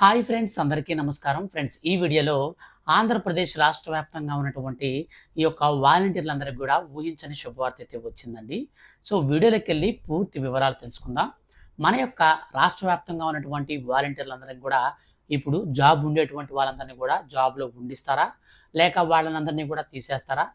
Hi friends అందరికీ నమస్కారం. Friends ఈ వీడియోలో ఆంధ్రప్రదేశ్ రాష్ట్ర వ్యాప్తంగా ఉన్నటువంటి ఈ యొక్క వాలంటీర్లందరికీ కూడా ఊహించని శుభవార్త అయితే వచ్చిందండి. సో వీడియోలోకి వెళ్ళి పూర్తి వివరాలు తెలుసుకుందాం. మన యొక్క రాష్ట్ర వ్యాప్తంగా ఉన్నటువంటి వాలంటీర్లందరికీ కూడా ఇప్పుడు జాబ్ ఉండేటువంటి వాళ్ళందరినీ కూడా జాబ్లో ఉండిస్తారా? లేక వాళ్ళందరినీ కూడా తీసేస్తారా?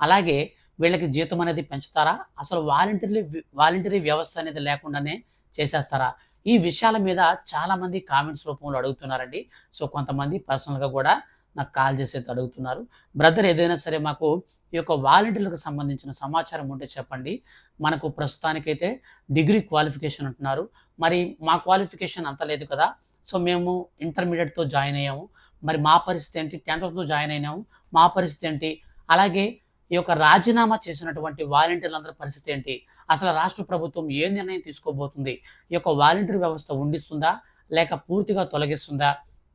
అలాగే వీళ్ళకి జీతం అనేది పెంచుతారా? అసలు వాలంటీర్లు వాలంటీరీ వ్యవస్థ అనేది లేకుండానే చేసేస్తారా? ఈ విషయాల మీద చాలామంది కామెంట్స్ రూపంలో అడుగుతున్నారండి. సో కొంతమంది పర్సనల్గా కూడా నాకు కాల్ చేసి అయితే అడుగుతున్నారు. బ్రదర్ ఏదైనా సరే మాకు ఈ యొక్క వాలంటీర్లకు సంబంధించిన సమాచారం ఉంటే చెప్పండి. మనకు ప్రస్తుతానికైతే డిగ్రీ క్వాలిఫికేషన్ అంటున్నారు మరి మా క్వాలిఫికేషన్ అంత లేదు కదా. సో మేము ఇంటర్మీడియట్తో జాయిన్ అయ్యాము. మరి మా పరిస్థితి ఏంటి? టెన్త్తో జాయిన్ అయినాము. మా పరిస్థితి ఏంటి? అలాగే ఈ యొక్క రాజీనామా చేసినటువంటి వాలంటీర్లందరి పరిస్థితి ఏంటి? అసలు రాష్ట్ర ప్రభుత్వం ఏ నిర్ణయం తీసుకోబోతుంది? ఈ యొక్క వాలంటీర్ వ్యవస్థ ఉండిస్తుందా? లేక పూర్తిగా తొలగిస్తుందా?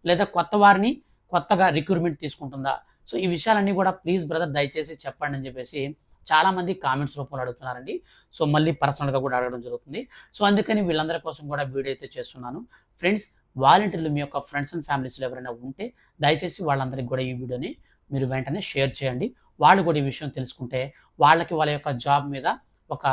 లేదా కొత్త వారిని కొత్తగా రిక్రూట్మెంట్ తీసుకుంటుందా? సో ఈ విషయాలన్నీ కూడా ప్లీజ్ బ్రదర్ దయచేసి చెప్పండి అని చెప్పేసి చాలామంది కామెంట్స్ రూపంలో అడుగుతున్నారండి. సో మళ్ళీ పర్సనల్గా కూడా అడగడం జరుగుతుంది. సో అందుకని వీళ్ళందరి కోసం కూడా వీడియో అయితే చేస్తున్నాను. ఫ్రెండ్స్ వాలంటీర్లు మీ యొక్క ఫ్రెండ్స్ అండ్ ఫ్యామిలీస్లో ఎవరైనా ఉంటే దయచేసి వాళ్ళందరికీ కూడా ఈ వీడియోని మీరు వెంటనే షేర్ చేయండి. వాళ్ళు కూడా ఈ విషయం తెలుసుకుంటే వాళ్ళకి వాళ్ళ యొక్క జాబ్ మీద ఒక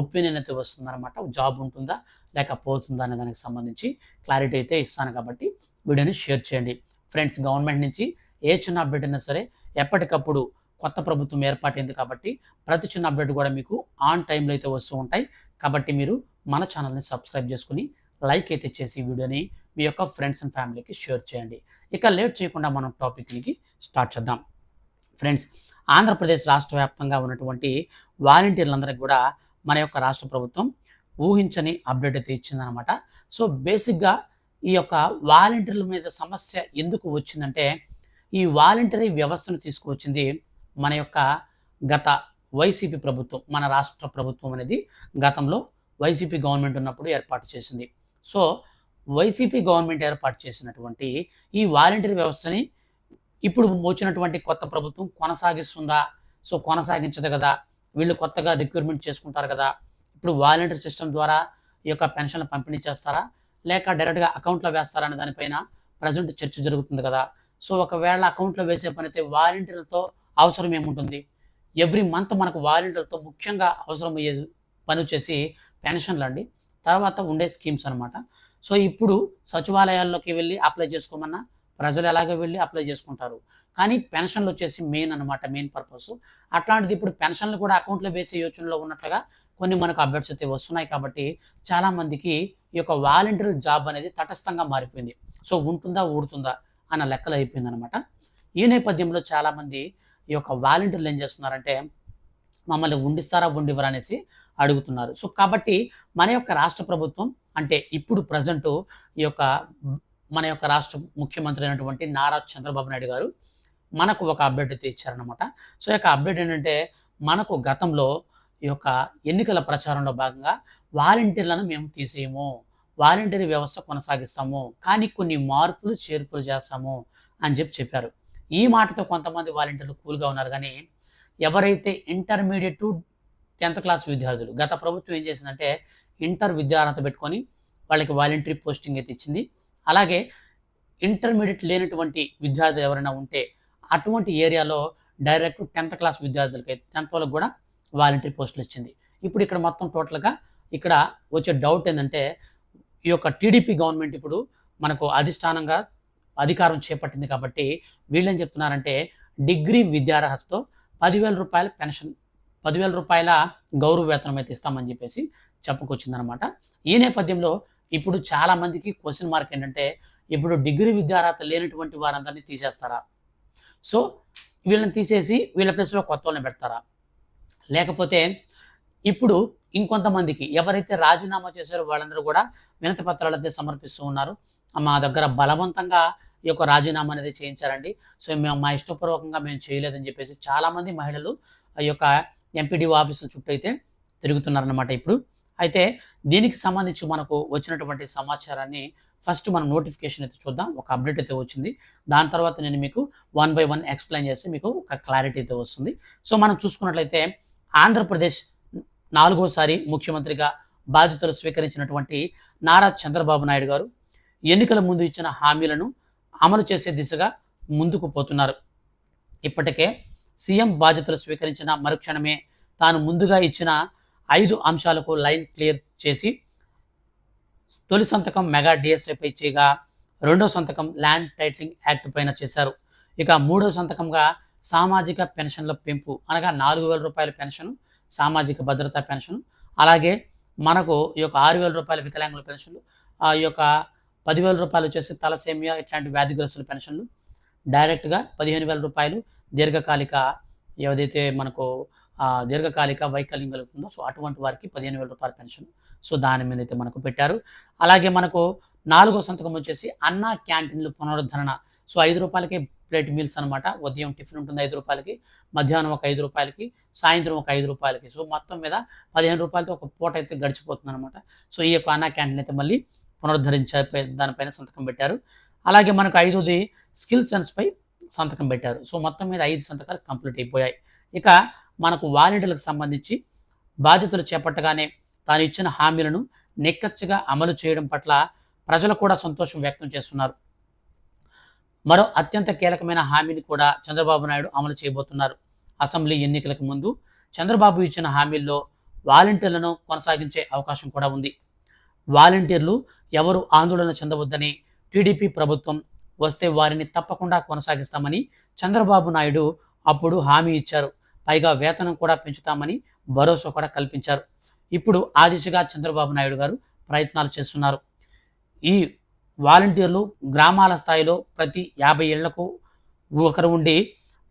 ఒపీనియన్ అయితే వస్తుందన్నమాట. జాబ్ ఉంటుందా? లేక పోతుందా అనే దానికి సంబంధించి క్లారిటీ అయితే ఇస్తాను కాబట్టి వీడియోని షేర్ చేయండి. ఫ్రెండ్స్ గవర్నమెంట్ నుంచి ఏ చిన్న అప్డేట్ అయినా సరే ఎప్పటికప్పుడు కొత్త ప్రభుత్వం ఏర్పాటైంది కాబట్టి ప్రతి చిన్న అప్డేట్ కూడా మీకు ఆన్ టైంలో అయితే వస్తూ ఉంటాయి. కాబట్టి మీరు మన ఛానల్ని సబ్స్క్రైబ్ చేసుకుని లైక్ అయితే చేసి వీడియోని మీ యొక్క ఫ్రెండ్స్ అండ్ ఫ్యామిలీకి షేర్ చేయండి. ఇక లేట్ చేయకుండా మనం టాపిక్కి స్టార్ట్ చేద్దాం. ఫ్రెండ్స్ ఆంధ్రప్రదేశ్ రాష్ట్ర వ్యాప్తంగా ఉన్నటువంటి వాలంటీర్లందరికీ కూడా మన యొక్క రాష్ట్ర ప్రభుత్వం ఊహించని అప్డేట్ అయితే ఇచ్చిందనమాట సో బేసిక్గా ఈ యొక్క వాలంటీర్ల మీద సమస్య ఎందుకు వచ్చిందంటే ఈ వాలంటరీ వ్యవస్థను తీసుకువచ్చింది మన యొక్క గత వైసీపీ ప్రభుత్వం మన రాష్ట్ర ప్రభుత్వం అనేది గతంలో వైసీపీ గవర్నమెంట్ ఉన్నప్పుడు ఏర్పాటు చేసింది. సో వైసీపీ గవర్నమెంట్ ఏర్పాటు చేసినటువంటి ఈ వాలంటరీ వ్యవస్థని ఇప్పుడు వచ్చినటువంటి కొత్త ప్రభుత్వం కొనసాగిస్తుందా? సో కొనసాగించదు కదా. వీళ్ళు కొత్తగా రిక్రూట్మెంట్ చేసుకుంటారు కదా. ఇప్పుడు వాలంటీర్ సిస్టమ్ ద్వారా ఈ యొక్క పెన్షన్లు పంపిణీ చేస్తారా? లేక డైరెక్ట్గా అకౌంట్లో వేస్తారా అనే దానిపైన ప్రజెంట్ చర్చ జరుగుతుంది కదా. సో ఒకవేళ అకౌంట్లో వేసే పని అయితే వాలంటీర్లతో అవసరం ఏముంటుంది? ఎవ్రీ మంత్ మనకు వాలంటీర్లతో ముఖ్యంగా అవసరమయ్యే పని వచ్చేసి పెన్షన్లు అండి. తర్వాత ఉండే స్కీమ్స్ అనమాట సో ఇప్పుడు సచివాలయాల్లోకి వెళ్ళి అప్లై చేసుకోమన్నా ప్రజలు ఎలాగో వెళ్ళి అప్లై చేసుకుంటారు. కానీ పెన్షన్లు వచ్చేసి మెయిన్ అనమాట మెయిన్ పర్పస్. అట్లాంటిది ఇప్పుడు పెన్షన్లు కూడా అకౌంట్లో వేసే యోచనలో ఉన్నట్లుగా కొన్ని మనకు అప్డేట్స్ అయితే వస్తున్నాయి కాబట్టి చాలామందికి ఈ యొక్క వాలంటీర్ జాబ్ అనేది తటస్థంగా మారిపోయింది. సో ఉంటుందా ఊడుతుందా అన్న లెక్కలు అయిపోయింది అనమాట ఈ నేపథ్యంలో చాలామంది ఈ యొక్క వాలంటీర్లు ఏం చేస్తున్నారంటే మమ్మల్ని ఉండిస్తారా ఉండివరా అనేసి అడుగుతున్నారు. సో కాబట్టి మన యొక్క రాష్ట్ర ప్రభుత్వం అంటే ఇప్పుడు ప్రజెంట్ ఈ యొక్క మన యొక్క రాష్ట్ర ముఖ్యమంత్రి అయినటువంటి నారా చంద్రబాబు నాయుడు గారు మనకు ఒక అప్డేట్ అయితే ఇచ్చారనమాట సో యొక్క అప్డేట్ ఏంటంటే మనకు గతంలో ఈ యొక్క ఎన్నికల ప్రచారంలో భాగంగా వాలంటీర్లను మేము తీసేయము వాలంటీర్ వ్యవస్థ కొనసాగిస్తాము కానీ కొన్ని మార్పులు చేర్పులు చేస్తాము అని చెప్పి చెప్పారు. ఈ మాటతో కొంతమంది వాలంటీర్లు కూల్గా ఉన్నారు. కానీ ఎవరైతే ఇంటర్మీడియట్ టు టెన్త్ క్లాస్ విద్యార్థులు గత ప్రభుత్వం ఏం చేసిందంటే ఇంటర్ విద్యార్హత పెట్టుకొని వాళ్ళకి వాలంటరీ పోస్టింగ్ అయితే ఇచ్చింది. అలాగే ఇంటర్మీడియట్ లేనటువంటి విద్యార్థులు ఎవరైనా ఉంటే అటువంటి ఏరియాలో డైరెక్ట్ టెన్త్ క్లాస్ విద్యార్థులకి టెన్త్ వాళ్ళకి కూడా వాలంటరీ పోస్టులు ఇచ్చింది. ఇప్పుడు ఇక్కడ మొత్తం టోటల్గా ఇక్కడ వచ్చే డౌట్ ఏంటంటే ఈ యొక్క టీడీపీ గవర్నమెంట్ ఇప్పుడు మనకు అధిష్టానంగా అధికారం చేపట్టింది కాబట్టి వీళ్ళని చెప్తున్నారంటే డిగ్రీ విద్యార్హతతో పదివేల రూపాయల పెన్షన్ పదివేల రూపాయల గౌరవ వేతనం అయితే ఇస్తామని చెప్పేసి చెప్పుకొచ్చిందనమాట. ఈ నేపథ్యంలో ఇప్పుడు చాలామందికి క్వశ్చన్ మార్క్ ఏంటంటే ఇప్పుడు డిగ్రీ విద్యార్హత లేనటువంటి వారందరినీ తీసేస్తారా? సో వీళ్ళని తీసేసి వీళ్ళ ప్లేస్లో కొత్త వాళ్ళని పెడతారా? లేకపోతే ఇప్పుడు ఇంకొంతమందికి ఎవరైతే రాజీనామా చేశారో వాళ్ళందరూ కూడా వినతి పత్రాలు అయితే సమర్పిస్తూ ఉన్నారు. మా దగ్గర బలవంతంగా ఈ యొక్క రాజీనామా అనేది చేయించారండి. సో మేము మా ఇష్టపూర్వకంగా మేము చేయలేదని చెప్పేసి చాలామంది మహిళలు ఆ యొక్క ఎంపీడీఓ ఆఫీసు చుట్టూ అయితే తిరుగుతున్నారన్నమాట ఇప్పుడు. అయితే దీనికి సంబంధించి మనకు వచ్చినటువంటి సమాచారాన్ని ఫస్ట్ మనం నోటిఫికేషన్ అయితే చూద్దాం. ఒక అప్డేట్ అయితే వచ్చింది. దాని తర్వాత నేను మీకు వన్ బై వన్ ఎక్స్ప్లెయిన్ చేస్తే మీకు ఒక క్లారిటీ అయితే వస్తుంది. సో మనం చూసుకున్నట్లయితే ఆంధ్రప్రదేశ్ నాలుగోసారి ముఖ్యమంత్రిగా బాధ్యతలు స్వీకరించినటువంటి నారా చంద్రబాబు నాయుడు గారు ఎన్నికల ముందు ఇచ్చిన హామీలను అమలు చేసే దిశగా ముందుకు పోతున్నారు. ఇప్పటికే సీఎం బాధ్యతలు స్వీకరించిన మరుక్షణమే తాను ముందుగా ఇచ్చిన ఐదు అంశాలకు లైన్ క్లియర్ చేసి తొలి సంతకం మెగా డిఎస్ఏపై చేయగా రెండో సంతకం ల్యాండ్ టైటిలింగ్ యాక్ట్ పైన చేశారు. ఇక మూడో సంతకంగా సామాజిక పెన్షన్ల పెంపు అనగా నాలుగు వేల రూపాయల పెన్షన్ సామాజిక భద్రతా పెన్షన్ అలాగే మనకు ఈ యొక్క ఆరు వేల రూపాయల వికలాంగుల పెన్షన్లు ఆ యొక్క పదివేల రూపాయలు వచ్చేసి తలసేమియా ఇట్లాంటి వ్యాధిగ్రస్తుల పెన్షన్లు డైరెక్ట్గా పదిహేను వేల రూపాయలు దీర్ఘకాలిక ఏదైతే మనకు దీర్ఘకాలిక వైకల్యం కలుగుతుందో సో అటువంటి వారికి పదిహేను వేల రూపాయల పెన్షన్. సో దాని మీద అయితే మనకు పెట్టారు. అలాగే మనకు నాలుగో సంతకం వచ్చేసి అన్నా క్యాంటీన్లు పునరుద్ధరణ. సో ఐదు రూపాయలకే ప్లేట్ మీల్స్ అనమాట ఉదయం టిఫిన్ ఉంటుంది ఐదు రూపాయలకి మధ్యాహ్నం ఒక ఐదు రూపాయలకి సాయంత్రం ఒక ఐదు రూపాయలకి. సో మొత్తం మీద పదిహేను రూపాయలతో ఒక పూట అయితే గడిచిపోతుంది అనమాట సో ఈ యొక్క అన్నా క్యాంటీన్ అయితే మళ్ళీ పునరుద్ధరించారు దానిపైన సంతకం పెట్టారు. అలాగే మనకు ఐదోది స్కిల్ సెన్స్పై సంతకం పెట్టారు. సో మొత్తం మీద ఐదు సంతకాలు కంప్లీట్ అయిపోయాయి. ఇక మనకు వాలంటీర్లకు సంబంధించి బాధ్యతలు చేపట్టగానే తాను ఇచ్చిన హామీలను నిక్కచ్చిగా అమలు చేయడం పట్ల ప్రజలు కూడా సంతోషం వ్యక్తం చేస్తున్నారు. మరో అత్యంత కీలకమైన హామీని కూడా చంద్రబాబు నాయుడు అమలు చేయబోతున్నారు. అసెంబ్లీ ఎన్నికలకు ముందు చంద్రబాబు ఇచ్చిన హామీల్లో వాలంటీర్లను కొనసాగించే అవకాశం కూడా ఉంది. వాలంటీర్లు ఎవరు ఆందోళన చెందవద్దని టీడీపీ ప్రభుత్వం వస్తే వారిని తప్పకుండా కొనసాగిస్తామని చంద్రబాబు నాయుడు అప్పుడు హామీ ఇచ్చారు. పైగా వేతనం కూడా పెంచుతామని భరోసా కూడా కల్పించారు. ఇప్పుడు ఆ దిశగా చంద్రబాబు నాయుడు గారు ప్రయత్నాలు చేస్తున్నారు. ఈ వాలంటీర్లు గ్రామాల స్థాయిలో ప్రతి యాభై ఏళ్ళకు ఒకరు ఉండి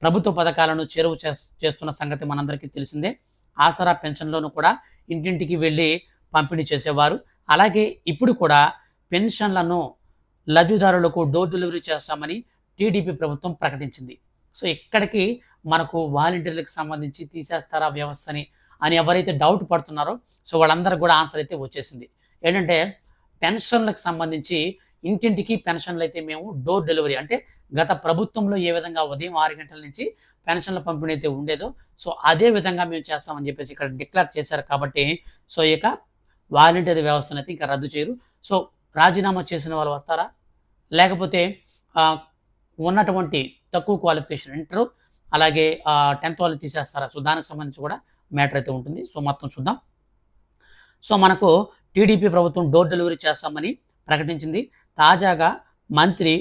ప్రభుత్వ పథకాలను చేరువ చే చేస్తున్న సంగతి మనందరికీ తెలిసిందే. ఆసరా పెన్షన్లోనూ కూడా ఇంటింటికి వెళ్ళి పంపిణీ చేసేవారు. అలాగే ఇప్పుడు కూడా పెన్షన్లను లబ్ధిదారులకు డోర్ డెలివరీ చేస్తామని టీడీపీ ప్రభుత్వం ప్రకటించింది. సో ఇక్కడికి మనకు వాలంటీర్లకు సంబంధించి తీసేస్తారా వ్యవస్థని అని ఎవరైతే డౌట్ పడుతున్నారో సో వాళ్ళందరికీ కూడా ఆన్సర్ అయితే వచ్చేసింది. ఏంటంటే పెన్షన్లకు సంబంధించి ఇంటింటికి పెన్షన్లు అయితే మేము డోర్ డెలివరీ అంటే గత ప్రభుత్వంలో ఏ విధంగా ఉదయం ఆరు గంటల నుంచి పెన్షన్ల పంపిణీ అయితే ఉండేదో సో అదే విధంగా మేము చేస్తామని చెప్పేసి ఇక్కడ డిక్లేర్ చేశారు కాబట్టి సో ఇక వాలంటీర్ వ్యవస్థను అయితే ఇంకా రద్దు చేయరు. సో రాజీనామా చేసిన వాళ్ళు వస్తారా? లేకపోతే ఉన్నటువంటి తక్కువ క్వాలిఫికేషన్ ఇంటరు అలాగే టెన్త్ వాళ్ళు తీసేస్తారా? సో దానికి సంబంధించి కూడా మ్యాటర్ అయితే ఉంటుంది. సో మొత్తం చూద్దాం. సో మనకు టీడీపీ ప్రభుత్వం డోర్ డెలివరీ చేస్తామని ప్రకటించింది. తాజాగా మంత్రి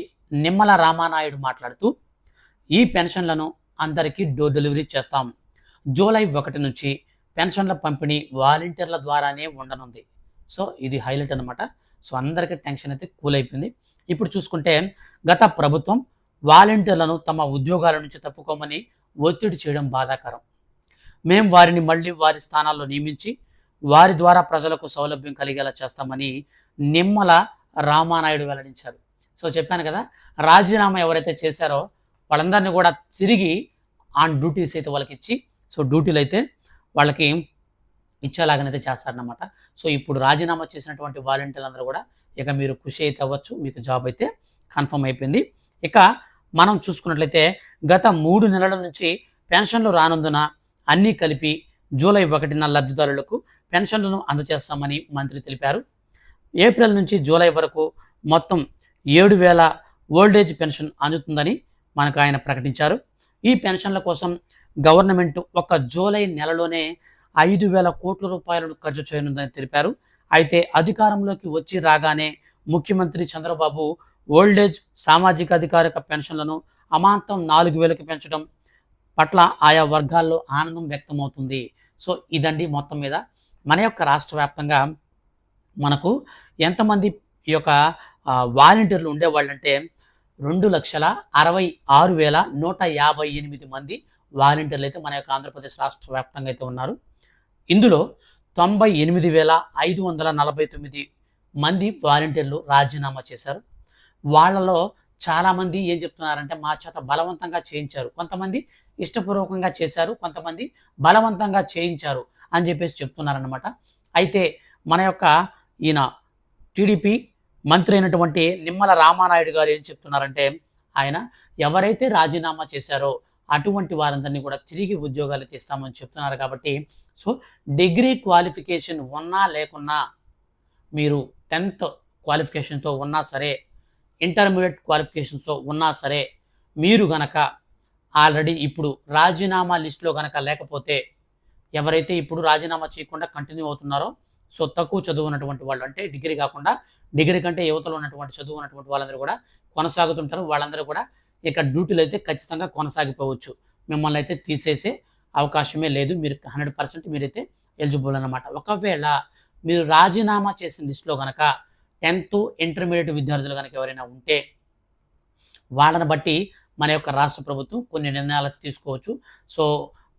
నిమ్మల రామానాయుడు మాట్లాడుతూ ఈ పెన్షన్లను అందరికీ డోర్ డెలివరీ చేస్తాం. జూలై ఒకటి నుంచి పెన్షన్ల పంపిణీ వాలంటీర్ల ద్వారానే ఉండనుంది. సో ఇది హైలైట్ అనమాట సో అందరికీ టెన్షన్ అయితే కూల్ అయిపోయింది ఇప్పుడు చూసుకుంటే గత ప్రభుత్వం వాలంటీర్లను తమ ఉద్యోగాల నుంచి తప్పుకోమని ఒత్తిడి చేయడం బాధాకరం. మేం వారిని మళ్ళీ వారి స్థానాల్లో నియమించి వారి ద్వారా ప్రజలకు సౌలభ్యం కలిగేలా చేస్తామని నిమ్మల రామానాయుడు వెల్లడించారు. సో చెప్పాను కదా రాజీనామా ఎవరైతే చేశారో వాళ్ళందరినీ కూడా తిరిగి ఆన్ డ్యూటీస్ అయితే వాళ్ళకి ఇచ్చి సో డ్యూటీలు అయితే వాళ్ళకి ఇచ్చేలాగానైతే చేస్తారనమాట సో ఇప్పుడు రాజీనామా చేసినటువంటి వాలంటీర్లు అందరూ కూడా ఇక మీరు ఖుషి అయితే అవ్వచ్చు మీకు జాబ్ అయితే కన్ఫర్మ్ అయిపోయింది. ఇక మనం చూసుకున్నట్లయితే గత మూడు నెలల నుంచి పెన్షన్లు రానందున అన్నీ కలిపి జూలై ఒకటిన లబ్ధిదారులకు పెన్షన్లను అందజేస్తామని మంత్రి తెలిపారు. ఏప్రిల్ నుంచి జూలై వరకు మొత్తం ఏడు వేల ఓల్డేజ్ పెన్షన్ అందుతుందని మనకు ఆయన ప్రకటించారు. ఈ పెన్షన్ల కోసం గవర్నమెంట్ ఒక జూలై నెలలోనే ఐదు వేల కోట్ల రూపాయలను ఖర్చు చేయనుందని తెలిపారు. అయితే అధికారంలోకి వచ్చి రాగానే ముఖ్యమంత్రి చంద్రబాబు ఓల్డేజ్ సామాజిక అధికారిక పెన్షన్లను అమాంతం నాలుగు వేలకు పెంచడం పట్ల ఆయా వర్గాల్లో ఆనందం వ్యక్తమవుతుంది. సో ఇదండి మొత్తం మీద. మన యొక్క రాష్ట్ర వ్యాప్తంగా మనకు ఎంతమంది ఈ యొక్క వాలంటీర్లు ఉండేవాళ్ళంటే రెండు లక్షల అరవై ఆరు వేల నూట యాభై ఎనిమిది మంది వాలంటీర్లు అయితే మన యొక్క ఆంధ్రప్రదేశ్ రాష్ట్ర వ్యాప్తంగా అయితే ఉన్నారు. ఇందులో తొంభై ఎనిమిది వేల ఐదు వందల నలభై తొమ్మిది మంది వాలంటీర్లు రాజీనామా చేశారు. వాళ్ళలో చాలామంది ఏం చెప్తున్నారంటే మా చేత బలవంతంగా చేయించారు. కొంతమంది ఇష్టపూర్వకంగా చేశారు కొంతమంది బలవంతంగా చేయించారు అని చెప్పేసి చెప్తున్నారనమాట అయితే మన యొక్క ఈయన టీడీపీ మంత్రి అయినటువంటి నిమ్మల రామానాయుడు గారు ఏం చెప్తున్నారంటే ఆయన ఎవరైతే రాజీనామా చేశారో అటువంటి వారందరినీ కూడా తిరిగి ఉద్యోగాలు తీస్తామని చెప్తున్నారు కాబట్టి సో డిగ్రీ క్వాలిఫికేషన్ ఉన్నా లేకున్నా మీరు టెన్త్ క్వాలిఫికేషన్తో ఉన్నా సరే ఇంటర్మీడియట్ క్వాలిఫికేషన్స్తో ఉన్నా సరే మీరు గనక ఆల్రెడీ ఇప్పుడు రాజీనామా లిస్టులో గనక లేకపోతే ఎవరైతే ఇప్పుడు రాజీనామా చేయకుండా కంటిన్యూ అవుతున్నారో సో తక్కువ చదువు ఉన్నటువంటి వాళ్ళు అంటే డిగ్రీ కాకుండా డిగ్రీ కంటే యువతలో ఉన్నటువంటి చదువు ఉన్నటువంటి వాళ్ళందరూ కూడా కొనసాగుతుంటారు. వాళ్ళందరూ కూడా ఇక డ్యూటీలు అయితే ఖచ్చితంగా కొనసాగిపోవచ్చు. మిమ్మల్ని అయితే తీసేసే అవకాశమే లేదు. మీరు హండ్రెడ్ పర్సెంట్ మీరైతే ఎలిజిబుల్ అనమాట ఒకవేళ మీరు రాజీనామా చేసిన లిస్టులో కనుక టెన్త్ ఇంటర్మీడియట్ విద్యార్థులు కనుక ఎవరైనా ఉంటే వాళ్ళని బట్టి మన యొక్క రాష్ట్ర ప్రభుత్వం కొన్ని నిర్ణయాలు తీసుకోవచ్చు. సో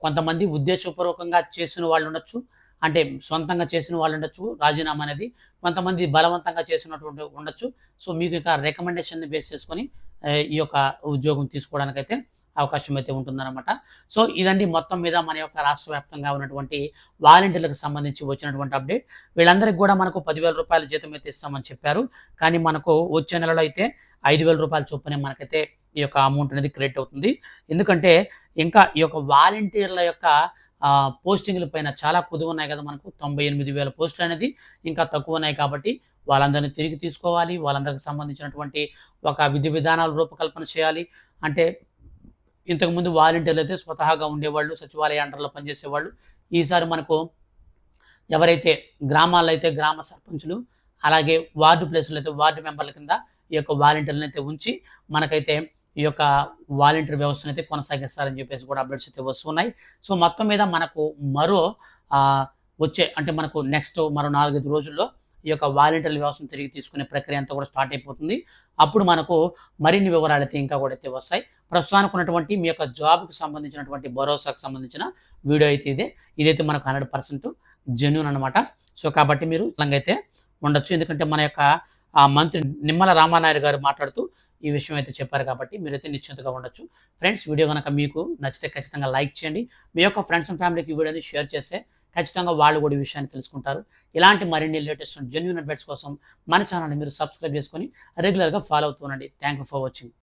కొంతమంది ఉద్దేశపూర్వకంగా చేసిన వాళ్ళు ఉండొచ్చు అంటే సొంతంగా చేసిన వాళ్ళు ఉండొచ్చు రాజీనామా అనేది కొంతమంది బలవంతంగా చేసినటువంటి ఉండొచ్చు. సో మీకు ఇక రికమెండేషన్ని బేస్ చేసుకొని ఈ యొక్క ఉద్యోగం తీసుకోవడానికైతే అవకాశం అయితే ఉంటుందన్నమాట. సో ఇదండి మొత్తం మీద మన యొక్క రాష్ట్ర వ్యాప్తంగా ఉన్నటువంటి వాలంటీర్లకు సంబంధించి వచ్చినటువంటి అప్డేట్. వీళ్ళందరికీ కూడా మనకు పదివేల రూపాయల జీతం అయితే ఇస్తామని చెప్పారు. కానీ మనకు వచ్చే నెలలో అయితే ఐదు వేల రూపాయల చొప్పునే మనకైతే ఈ యొక్క అమౌంట్ అనేది క్రియేట్ అవుతుంది. ఎందుకంటే ఇంకా ఈ యొక్క వాలంటీర్ల యొక్క పోస్టింగ్ల పైన చాలా కుదువ ఉన్నాయి కదా మనకు. తొంభై ఎనిమిది వేల పోస్టులు అనేది ఇంకా తక్కువ ఉన్నాయి కాబట్టి వాళ్ళందరినీ తిరిగి తీసుకోవాలి. వాళ్ళందరికి సంబంధించినటువంటి ఒక విధి విధానాలు రూపకల్పన చేయాలి. అంటే ఇంతకుముందు వాలంటీర్లు అయితే స్వతహాగా ఉండేవాళ్ళు సచివాలయ అండర్లో పనిచేసేవాళ్ళు. ఈసారి మనకు ఎవరైతే గ్రామాల్లో అయితే గ్రామ సర్పంచులు అలాగే వార్డు ప్లేసులు అయితే వార్డు మెంబర్ల కింద ఈ యొక్క వాలంటీర్లను అయితే ఉంచి మనకైతే ఈ యొక్క వాలంటీర్ వ్యవస్థను అయితే కొనసాగిస్తారని చెప్పేసి కూడా అప్డేట్స్ అయితే వస్తున్నాయి. సో మొత్తం మీద మనకు మరో వచ్చే అంటే మనకు నెక్స్ట్ మరో నాలుగైదు రోజుల్లో ఈ యొక్క వాలంటీర్ల వ్యవస్థను తిరిగి తీసుకునే ప్రక్రియ అంతా కూడా స్టార్ట్ అయిపోతుంది. అప్పుడు మనకు మరిన్ని వివరాలు అయితే ఇంకా కూడా అయితే వస్తాయి. ప్రస్తుతానికి ఉన్నటువంటి మీ యొక్క జాబ్కి సంబంధించినటువంటి భరోసాకు సంబంధించిన వీడియో అయితే ఇదే. ఇదైతే మనకు హండ్రెడ్ పర్సెంట్ జెన్యున్ అనమాట సో కాబట్టి మీరు అయితే ఉండొచ్చు. ఎందుకంటే మన యొక్క ఆ మంత్రి నిమ్మల రామానాయుడు గారు మాట్లాడుతూ ఈ విషయం అయితే చెప్పారు కాబట్టి మీరైతే నిశ్చింతగా ఉండొచ్చు. ఫ్రెండ్స్ వీడియో కనుక మీకు నచ్చితే ఖచ్చితంగా లైక్ చేయండి. మీ యొక్క ఫ్రెండ్స్ అండ్ ఫ్యామిలీకి ఈ వీడియోని షేర్ చేస్తే ఖచ్చితంగా వాళ్ళు కూడా ఈ విషయాన్ని తెలుసుకుంటారు. ఇలాంటి మరిన్ని లేటెస్ట్ జెన్యున్ అప్డేట్స్ కోసం మన ఛానల్ని మీరు సబ్స్క్రైబ్ చేసుకొని రెగ్యులర్గా ఫాలో అవుతూ ఉండండి. Thank you for watching